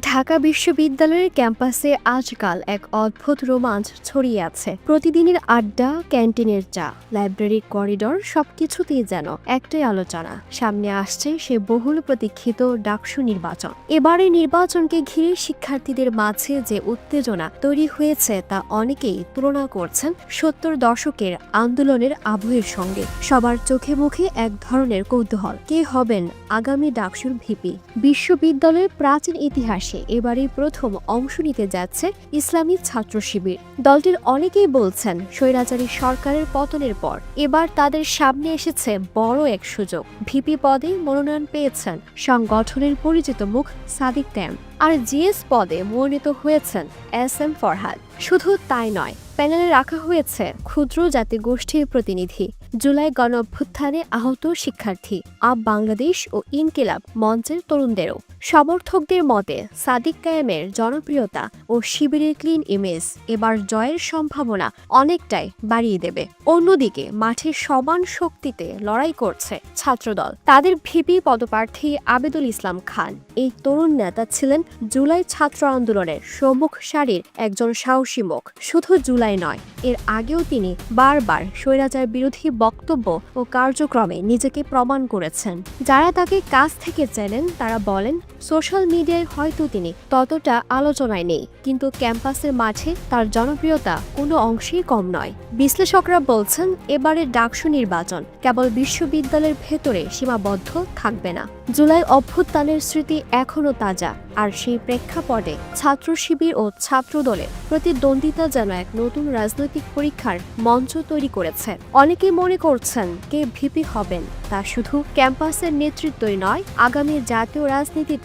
ঢাকা বিশ্ববিদ্যালয়ের ক্যাম্পাসে আজকাল এক অদ্ভুত রোমাঞ্চ ছড়িয়ে আছে। প্রতিদিনের আড্ডা, ক্যান্টিনের চা, লাইব্রেরির করিডর, সবকিছুতেই যেন একটাই আলোচনা। সামনে আসছে সে বহুল প্রতীক্ষিত ডাকসু নির্বাচন। এবারে নির্বাচনকে ঘিরে শিক্ষার্থীদের মাঝে যে উত্তেজনা তৈরি হয়েছে তা অনেকেই তুলনা করছেন সত্তর দশকের আন্দোলনের আবহের সঙ্গে। সবার চোখে মুখে এক ধরনের কৌতূহল। কে হবেন আগামী ডাকসুর ভিপি? বিশ্ববিদ্যালয়ের প্রাচীন ইতিহাসে এবারই প্রথম অংশ নিতে যাচ্ছে ইসলামী ছাত্র শিবির। দলটির অনেকেই বলছেন, স্বৈরাচারী সরকারের পতনের পর এবার তাদের সামনে এসেছে বড় এক সুযোগ। ভিপি পদে মনোনয়ন পেয়েছেন সংগঠনের পরিচিত মুখ সাদিক ক্যাম্প আর জিএস পদে মনোনীত হয়েছেন এস এম ফরহাদ। শুধু তাই নয়, প্যানেলে রাখা হয়েছে ক্ষুদ্র জাতি গোষ্ঠীর প্রতিনিধি। জুলাই গণ অভ্যুত্থানে আহত শিক্ষার্থী আব বাংলাদেশ ও ইনকিলাব মঞ্চের তরুণদেরও। সমর্থকদের মতে সাদিক কায়েমের জনপ্রিয়তা ও শিবিরের ক্লিন ইমেজ এবার জয়ের সম্ভাবনা অনেকটাই বাড়িয়ে দেবে। অন্যদিকে মাঠে সমান শক্তিতে লড়াই করছে ছাত্রদল। তাদের ভিপি পদপ্রার্থী আবেদুল ইসলাম খান এই তরুণ নেতা ছিলেন জুলাই ছাত্র আন্দোলনের সম্মুখ সারির একজন সাহসী মুখ। শুধু জুলাই নয়, এর আগেও তিনি বারবার স্বৈরাচার বিরোধী বক্তব্য ও কার্যক্রমে নিজেকে প্রমাণ করেছেন। যারা তাকে কাছ থেকে চেনেন তারা বলেন সোশ্যাল মিডিয়ায় হয়তো তিনি ততটা আলোচনায় নেই, কিন্তু ক্যাম্পাসের মাঝে তার জনপ্রিয়তা কোনো অংশেই কম নয়। বিশ্লেষকরা বলছেন, এবারের ডাকসু নির্বাচন কেবল বিশ্ববিদ্যালয়ের ভেতরে সীমাবদ্ধ থাকবে না। জুলাই অভ্যুত্থানের স্মৃতি এখনও তাজা, আর সেই প্রেক্ষাপটে ছাত্র শিবির ও ছাত্র দলের প্রতিদ্বন্দ্বিতা যেন এক নতুন রাজনৈতিক পরীক্ষার মঞ্চ তৈরি করেছে। অনেকে মনে করছেন, কে ভিপি হবেন? তা শুধু ক্যাম্পাসের নেতৃত্বই নয়, আগামী জাতীয়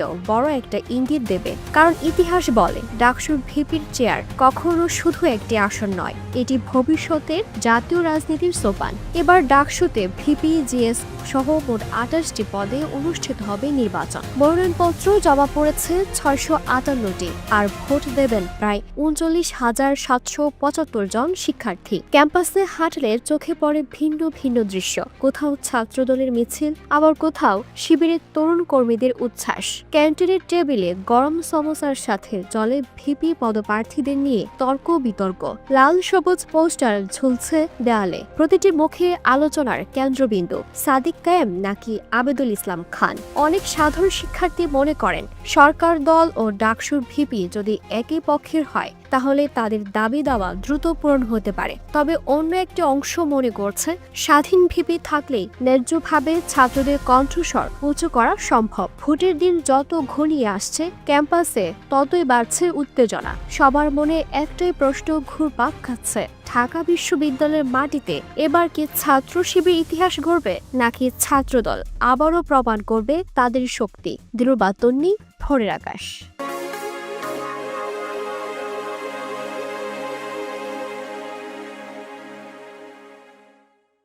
রাজনীতিতেও বড় একটা ইঙ্গিত দেবে। কারণ ইতিহাস বলে, ডাকসুর ভিপির চেয়ার কখনো শুধু একটি আসন নয়, এটি ভবিষ্যতের জাতীয় রাজনীতির সোপান। এবার ডাকসুতে ভিপি, জিএস সহ মোট আঠাশটি পদে অনুষ্ঠিত হবে নির্বাচন। মনোনয়নপত্র জমা পড়েছে ছয়শো আটান্নটি আর ভোট দেবেন প্রায় উনচল্লিশ হাজার সাতশো পঁচাত্তর জন শিক্ষার্থী। ক্যাম্পাসে হাঁটলে চোখে পড়ে ভিন্ন ভিন্ন দৃশ্য। কোথাও ছাত্রদলের মিছিল, আবার কোথাও শিবিরের তরুণ কর্মীদের উচ্ছ্বাস। ক্যান্টিনের টেবিলে গরম সমোসার সাথে জলে ভিপি পদপ্রার্থীদের নিয়ে তর্ক বিতর্ক লাল সবুজ পোস্টার ঝুলছে দেয়ালে। প্রতিটি মুখে আলোচনার কেন্দ্রবিন্দু। সাদিক কায়েম নাকি আবেদুল ইসলাম খান? অনেক সাধারণ শিক্ষার্থী মনে করেন, সরকার দল ও ডাকসুর ভিপি যদি একই পক্ষের হয় তাহলে তাদের দাবি দাওয়া দ্রুত পূরণ হতে পারে। তবে অন্য একটি অংশ মনে করছে, স্বাধীন ভিপি থাকলেই ন্যায্যভাবে ছাত্রদের কণ্ঠস্বর উঁচু করা সম্ভব। ভোটের দিন যত ঘনিয়ে আসছে, ক্যাম্পাসে ততই বাড়ছে উত্তেজনা। সবার মনে একটাই প্রশ্ন ঘুরপাক খাচ্ছে, ঢাকা বিশ্ববিদ্যালয়ের মাটিতে এবার কি ছাত্র শিবির ইতিহাস গড়বে, নাকি ছাত্রদল আবারও প্রমাণ করবে তাদের শক্তি? দিলুর বাতন্নি, ভোরের আকাশ।